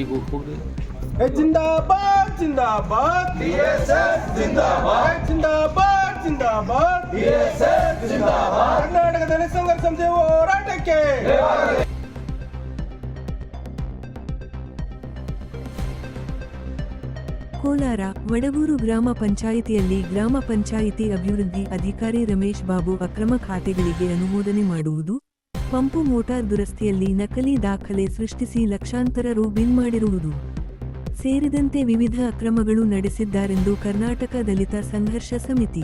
ಈಗ ಹೋಗಿ ಜಿಂದಾಬಾದ್ ಜಿಂದಾಬಾದ್ ಬಿಎಸ್ಎಫ್ ಜಿಂದಾಬಾದ್ ಜಿಂದಾಬಾದ್ ಜಿಂದಾಬಾದ್ ಬಿಎಸ್ಎಫ್ ಜಿಂದಾಬಾದ್ ಕರ್ನಾಟಕದಲ್ಲಿ ಸಂಘರ್ಷ ಸಂಸ್ಥೆ ಹೋರಾಟಕ್ಕೆ. ಕೋಲಾರ ವಡಗೂರು ಗ್ರಾಮ ಪಂಚಾಯಿತಿಯಲ್ಲಿ ಗ್ರಾಮ ಪಂಚಾಯಿತಿ ಅಭಿವೃದ್ಧಿ ಅಧಿಕಾರಿ ರಮೇಶ್ ಬಾಬು ಅಕ್ರಮ ಖಾತೆಗಳಿಗೆ ಅನುಮೋದನೆ ಮಾಡುವುದು? ಪಂಪು ಮೋಟಾರ್ ದುರಸ್ತಿಯಲ್ಲಿ ನಕಲಿ ದಾಖಲೆ ಸೃಷ್ಟಿಸಿ ಲಕ್ಷಾಂತರ ರು ಬಿಲ್ ಮಾಡಿರುವುದು. ಸೇರಿದಂತೆ ವಿವಿಧ ಅಕ್ರಮಗಳು ನಡೆಸಿದ್ದಾರೆಂದು ಕರ್ನಾಟಕ ದಲಿತ ಸಂಘರ್ಷ ಸಮಿತಿ.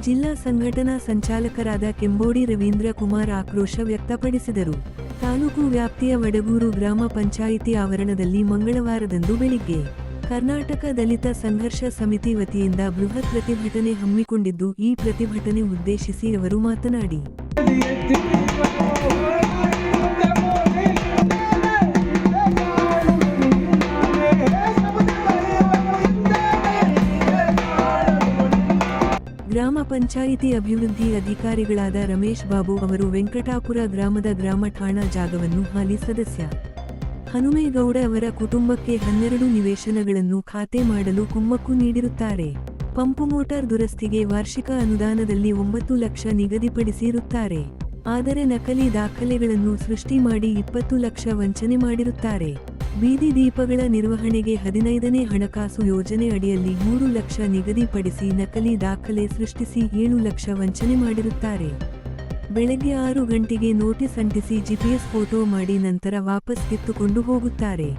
ಜಿಲ್ಲಾ ಸಂಘಟನಾ ಸಂಚಾಲಕರಾದ ಕೆಂಬೋಡಿ ರವೀಂದ್ರ ಕುಮಾರ್ ಆಕ್ರೋಶ ವ್ಯಕ್ತಪಡಿಸಿದರು. ತಾಲೂಕು ವ್ಯಾಪ್ತಿಯ ವಡಗೂರು ಗ್ರಾಮ ಪಂಚಾಯಿತಿ ಆವರಣದಲ್ಲಿ ಮಂಗಳವಾರದಂದು ಬೆಳಿಗ್ಗೆ ಕರ್ನಾಟಕ ದಲಿತ ಸಂಘರ್ಷ ಸಮಿತಿ ವತಿಯಿಂದ ಬೃಹತ್ ಪ್ರತಿಭಟನೆ ಹಮ್ಮಿಕೊಂಡಿದ್ದು ಈ ಪ್ರತಿಭಟನೆ ಉದ್ದೇಶಿಸಿ ಅವರು ಮಾತನಾಡಿ. ಗ್ರಾಮ ಪಂಚಾಯಿತಿ ಅಭಿವೃದ್ಧಿ ಅಧಿಕಾರಿಗಳಾದ ರಮೇಶ್ ಬಾಬು ಅವರು ವೆಂಕಟಾಪುರ ಗ್ರಾಮದ ಗ್ರಾಮ ಠಾಣಾ ಜಾಗವನ್ನು ಹಾಲಿ ಸದಸ್ಯ. ಹನುಮೇಗೌಡ ಅವರ ಕುಟುಂಬಕ್ಕೆ ಹನ್ನೆರಡು ನಿವೇಶನಗಳನ್ನು ಖಾತೆ ಮಾಡಲು ಕುಮ್ಮಕ್ಕು ನೀಡಿರುತ್ತಾರೆ. ಪಂಪು ಮೋಟಾರ್ ದುರಸ್ತಿಗೆ ವಾರ್ಷಿಕ ಅನುದಾನದಲ್ಲಿ ಒಂಬತ್ತು ಲಕ್ಷ ನಿಗದಿಪಡಿಸಿರುತ್ತಾರೆ. ಆದರೆ ನಕಲಿ ದಾಖಲೆಗಳನ್ನು ಸೃಷ್ಟಿ ಮಾಡಿ ಇಪ್ಪತ್ತು ಲಕ್ಷ ವಂಚನೆ ಮಾಡಿರುತ್ತಾರೆ. ಬೀದಿ ದೀಪಗಳ ನಿರ್ವಹಣೆಗೆ ಹದಿನೈದನೇ ಹಣಕಾಸು ಯೋಜನೆ ಅಡಿಯಲ್ಲಿ ಮೂರು ಲಕ್ಷ ನಿಗದಿಪಡಿಸಿ ನಕಲಿ ದಾಖಲೆ ಸೃಷ್ಟಿಸಿ ಏಳು ಲಕ್ಷ ವಂಚನೆ ಮಾಡಿರುತ್ತಾರೆ. ಬೆಳಗ್ಗೆ ಆರು ಗಂಟೆಗೆ ನೋಟಿಸ್ ಅಂಟಿಸಿ ಜಿಪಿಎಸ್ ಫೋಟೋ ಮಾಡಿ ನಂತರ ವಾಪಸ್ ಕಿತ್ತುಕೊಂಡು ಹೋಗುತ್ತಾರೆ.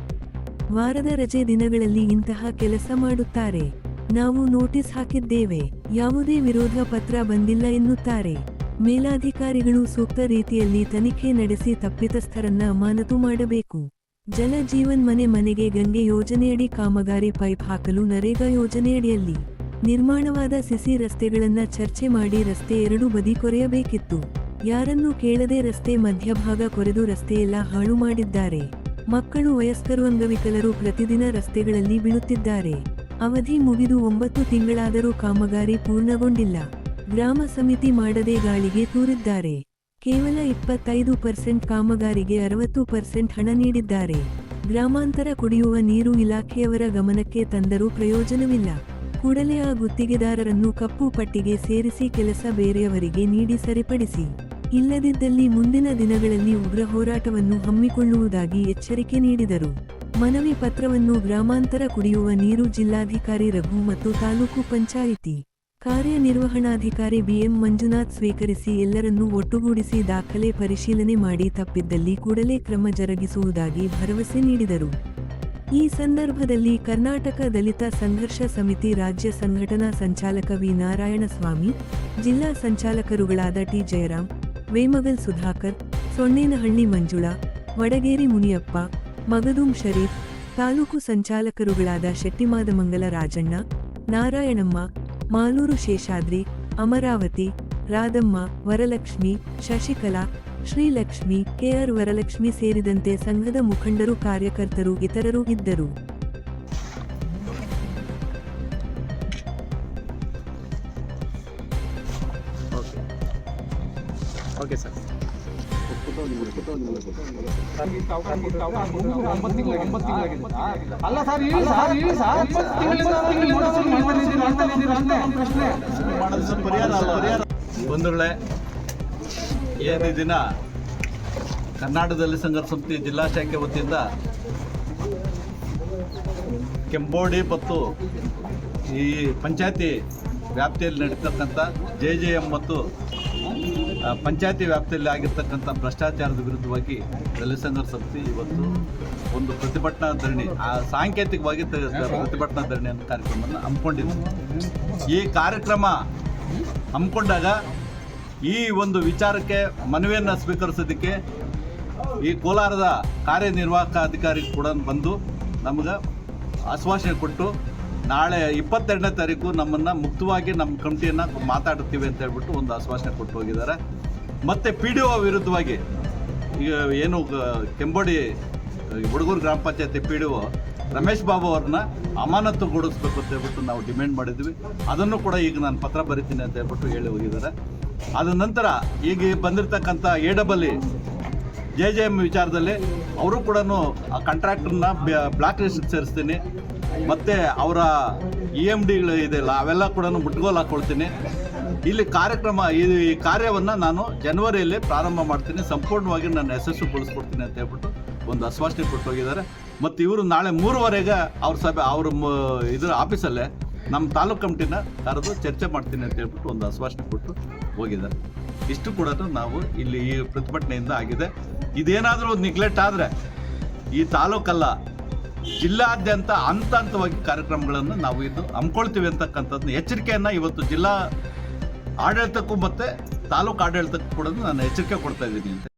ವಾರದ ರಜೆ ದಿನಗಳಲ್ಲಿ ಇಂತಹ ಕೆಲಸ ಮಾಡುತ್ತಾರೆ. ನಾವು ನೋಟಿಸ್ ಹಾಕಿದ್ದೇವೆ. ಯಾವುದೇ ವಿರೋಧ ಪತ್ರ ಬಂದಿಲ್ಲ ಎನ್ನುತ್ತಾರೆ. ಮೇಲಾಧಿಕಾರಿಗಳು ಸೂಕ್ತ ರೀತಿಯಲ್ಲಿ ತನಿಖೆ ನಡೆಸಿ ತಪ್ಪಿತಸ್ಥರನ್ನ ಅಮಾನತು ಮಾಡಬೇಕು. ಜಲ ಜೀವನ್ ಮನೆ ಮನೆಗೆ ಗಂಗೆ ಯೋಜನೆಯಡಿ ಕಾಮಗಾರಿ ಪೈಪ್ ಹಾಕಲು ನರೇಗಾ ಯೋಜನೆಯಡಿಯಲ್ಲಿ ನಿರ್ಮಾಣವಾದ ಸಿಸಿ ರಸ್ತೆಗಳನ್ನ ಚರ್ಚೆ ಮಾಡಿ ರಸ್ತೆ ಎರಡು ಬದಿ ಕೊರೆಯಬೇಕಿತ್ತು. ಯಾರನ್ನೂ ಕೇಳದೆ ರಸ್ತೆ ಮಧ್ಯಭಾಗ ಕೊರೆದು ರಸ್ತೆಯೆಲ್ಲ ಹಾಳು ಮಾಡಿದ್ದಾರೆ. ಮಕ್ಕಳು, ವಯಸ್ಕರು, ಅಂಗವಿಕಲರು ಪ್ರತಿದಿನ ರಸ್ತೆಗಳಲ್ಲಿ ಬೀಳುತ್ತಿದ್ದಾರೆ. ಅವಧಿ ಮುಗಿದು ಒಂಬತ್ತು ತಿಂಗಳಾದರೂ ಕಾಮಗಾರಿ ಪೂರ್ಣಗೊಂಡಿಲ್ಲ. ಗ್ರಾಮ ಸಮಿತಿ ಮಾಡದೆ ಗಾಳಿಗೆ ತೂರಿದ್ದಾರೆ. ಕೇವಲ ಇಪ್ಪತ್ತೈದು ಪರ್ಸೆಂಟ್ ಕಾಮಗಾರಿಗೆ ಅರವತ್ತು ಪರ್ಸೆಂಟ್ ಹಣ ನೀಡಿದ್ದಾರೆ. ಗ್ರಾಮಾಂತರ ಕುಡಿಯುವ ನೀರು ಇಲಾಖೆಯವರ ಗಮನಕ್ಕೆ ತಂದರೂ ಪ್ರಯೋಜನವಿಲ್ಲ. ಕೂಡಲೇ ಆ ಗುತ್ತಿಗೆದಾರರನ್ನು ಕಪ್ಪು ಪಟ್ಟಿಗೆ ಸೇರಿಸಿ ಕೆಲಸ ಬೇರೆಯವರಿಗೆ ನೀಡಿ ಸರಿಪಡಿಸಿ. ಇಲ್ಲದಿದ್ದಲ್ಲಿ ಮುಂದಿನ ದಿನಗಳಲ್ಲಿ ಉಗ್ರ ಹೋರಾಟವನ್ನು ಹಮ್ಮಿಕೊಳ್ಳುವುದಾಗಿ ಎಚ್ಚರಿಕೆ ನೀಡಿದರು. ಮನವಿ ಪತ್ರವನ್ನು ಗ್ರಾಮಾಂತರ ಕುಡಿಯುವ ನೀರು ಜಿಲ್ಲಾಧಿಕಾರಿ ರಘು ಮತ್ತು ತಾಲೂಕು ಪಂಚಾಯಿತಿ ಕಾರ್ಯನಿರ್ವಹಣಾಧಿಕಾರಿ ಬಿಎಂ ಮಂಜುನಾಥ್ ಸ್ವೀಕರಿಸಿ ಎಲ್ಲರನ್ನೂ ಒಟ್ಟುಗೂಡಿಸಿ ದಾಖಲೆ ಪರಿಶೀಲನೆ ಮಾಡಿ ತಪ್ಪಿದ್ದಲ್ಲಿ ಕೂಡಲೇ ಕ್ರಮ ಜರುಗಿಸುವುದಾಗಿ ಭರವಸೆ ನೀಡಿದರು. ಈ ಸಂದರ್ಭದಲ್ಲಿ ಕರ್ನಾಟಕ ದಲಿತ ಸಂಘರ್ಷ ಸಮಿತಿ ರಾಜ್ಯ ಸಂಘಟನಾ ಸಂಚಾಲಕ ವಿ ನಾರಾಯಣಸ್ವಾಮಿ, ಜಿಲ್ಲಾ ಸಂಚಾಲಕರುಗಳಾದ ಟಿ ಜಯರಾಮ್ ವೇಮಗಲ್ ಸುಧಾಕರ್, ಸೊಣ್ಣೇನಹಳ್ಳಿ ಮಂಜುಳಾ, ವಡಗೇರಿ ಮುನಿಯಪ್ಪ, ಮಗದುಂ ಶರೀಫ್, ತಾಲೂಕು ಸಂಚಾಲಕರುಗಳಾದ ಶೆಟ್ಟಿಮಾದಮಂಗಲ ರಾಜಣ್ಣ, ನಾರಾಯಣಮ್ಮ ಮಾಲೂರು ಶೇಷಾದ್ರಿ, ಅಮರಾವತಿ, ರಾಧಮ್ಮ, ವರಲಕ್ಷ್ಮಿ, ಶಶಿಕಲಾ, ಶ್ರೀಲಕ್ಷ್ಮಿ, ಕೆಆರ್ ವರಲಕ್ಷ್ಮಿ ಸೇರಿದಂತೆ ಸಂಘದ ಮುಖಂಡರು, ಕಾರ್ಯಕರ್ತರು, ಇತರರು ಇದ್ದರು. ಓಕೆ. ಸರ್. ಅಲ್ಲ ಸರ್ ಹೇಳಿ ಸರ್ ಹೇಳಿ ಸರ್. ಬಂಧುಗಳೇ, ಏನು ದಿನ ಕರ್ನಾಟಕದಲ್ಲಿ ಸಂಘರ್ಷ ಸಮಿತಿ ಜಿಲ್ಲಾ ಶಾಖೆ ವತಿಯಿಂದ ಕೆಂಬೋಡಿ ಮತ್ತು ಈ ಪಂಚಾಯತಿ ವ್ಯಾಪ್ತಿಯಲ್ಲಿ ನಡೀತಕ್ಕಂಥ ಜೆ ಜೆ ಎಂ ಮತ್ತು ಪಂಚಾಯತಿ ವ್ಯಾಪ್ತಿಯಲ್ಲಿ ಆಗಿರ್ತಕ್ಕಂಥ ಭ್ರಷ್ಟಾಚಾರದ ವಿರುದ್ಧವಾಗಿ ದಲಿತ ಸಂಘರ್ಷ ಸಮಿತಿ ಇವತ್ತು ಒಂದು ಪ್ರತಿಭಟನಾ ಧರಣಿ, ಆ ಸಾಂಕೇತಿಕವಾಗಿ ಪ್ರತಿಭಟನಾ ಧರಣಿ ಅನ್ನೋ ಕಾರ್ಯಕ್ರಮವನ್ನು ಹಮ್ಮಿಕೊಂಡಿದ್ದೆ ಈ ಕಾರ್ಯಕ್ರಮ ಹಮ್ಮಿಕೊಂಡಾಗ ಈ ಒಂದು ವಿಚಾರಕ್ಕೆ ಮನವಿಯನ್ನು ಸ್ವೀಕರಿಸೋದಕ್ಕೆ ಈ ಕೋಲಾರದ ಕಾರ್ಯನಿರ್ವಾಹಕ ಅಧಿಕಾರಿ ಕೂಡ ಬಂದು ನಮಗೆ ಆಶ್ವಾಸನೆ ಕೊಟ್ಟು ನಾಳೆ ಇಪ್ಪತ್ತೆರಡನೇ ತಾರೀಕು ನಮ್ಮನ್ನು ಮುಕ್ತವಾಗಿ ನಮ್ಮ ಕಮಿಟಿಯನ್ನು ಮಾತಾಡ್ತೀವಿ ಅಂತ ಹೇಳ್ಬಿಟ್ಟು ಒಂದು ಆಶ್ವಾಸನೆ ಕೊಟ್ಟು ಹೋಗಿದ್ದಾರೆ. ಮತ್ತು ಪಿ ಡಿ ಒ ವಿರುದ್ಧವಾಗಿ ಈಗ ಏನು ಕೆಂಬೋಡಿ ಹುಡುಗೂರು ಗ್ರಾಮ ಪಂಚಾಯತಿ P D O Ramesh Babu ಅವ್ರನ್ನ ಅಮಾನತುಗೊಳಿಸ್ಬೇಕು ಅಂತ ಹೇಳ್ಬಿಟ್ಟು ನಾವು ಡಿಮ್ಯಾಂಡ್ ಮಾಡಿದ್ವಿ. ಅದನ್ನು ಕೂಡ ಈಗ ನಾನು ಪತ್ರ ಬರಿತೀನಿ ಅಂತ ಹೇಳ್ಬಿಟ್ಟು ಹೇಳಿ ಹೋಗಿದ್ದಾರೆ. ಅದ ನಂತರ ಈಗ ಬಂದಿರತಕ್ಕಂಥ A double J J M ವಿಚಾರದಲ್ಲಿ ಅವರು ಕೂಡ ಆ ಕಾಂಟ್ರಾಕ್ಟರ್ನ ಬ್ಲಾಕ್ ಲಿಸ್ಟ್ ಸೇರಿಸ್ತೀನಿ. ಮತ್ತು ಅವರ ಇ ಎಂ ಡಿಗಳು ಇದೆಯಲ್ಲ, ಅವೆಲ್ಲ ಕೂಡ ಮುಟ್ಗೋಲು ಹಾಕ್ಕೊಳ್ತೀನಿ ಇಲ್ಲಿ ಕಾರ್ಯಕ್ರಮ, ಈ ಕಾರ್ಯವನ್ನು ನಾನು ಜನವರಿಯಲ್ಲಿ ಪ್ರಾರಂಭ ಮಾಡ್ತೀನಿ. ಸಂಪೂರ್ಣವಾಗಿ ನಾನು ಬಳಸ್ಕೊಡ್ತೀನಿ ಅಂತ ಹೇಳ್ಬಿಟ್ಟು ಒಂದು ಆಶ್ವಾಸನೆ ಕೊಟ್ಟು ಹೋಗಿದ್ದಾರೆ ಮತ್ತು ಇವರು ನಾಳೆ ಮೂರುವರೆಗೆ ಅವ್ರ ಸಭೆ, ಅವ್ರ ಇದ್ರ ಆಫೀಸಲ್ಲೇ ನಮ್ಮ ತಾಲೂಕು ಕಮಿಟಿನ ಕರೆದು ಚರ್ಚೆ ಮಾಡ್ತೀನಿ ಅಂತ ಹೇಳ್ಬಿಟ್ಟು ಒಂದು ಆಶ್ವಾಸನೆ ಕೊಟ್ಟು ಹೋಗಿದ್ದಾರೆ. ಇಷ್ಟು ಕೂಡ ನಾವು ಇಲ್ಲಿ ಈ ಪ್ರತಿಭಟನೆಯಿಂದ ಆಗಿದೆ. ಇದೇನಾದರೂ ನಿಗ್ಲೆಕ್ಟ್ ಆದರೆ ಈ ತಾಲೂಕಲ್ಲ ಜಿಲ್ಲಾದ್ಯಂತ ಹಂತ ಹಂತವಾಗಿ ಕಾರ್ಯಕ್ರಮಗಳನ್ನು ನಾವು ಇದು ಹಮ್ಮಿಕೊಳ್ತೀವಿ ಅಂತಕ್ಕಂಥದ್ದನ್ನ ಎಚ್ಚರಿಕೆಯನ್ನು ಇವತ್ತು ಜಿಲ್ಲಾ ಆಡಳಿತಕ್ಕೂ ಮತ್ತು ತಾಲೂಕು ಆಡಳಿತಕ್ಕೂ ಕೂಡ ನಾನು ಎಚ್ಚರಿಕೆ ಕೊಡ್ತಾ ಇದ್ದೀನಿ ಅಂತ.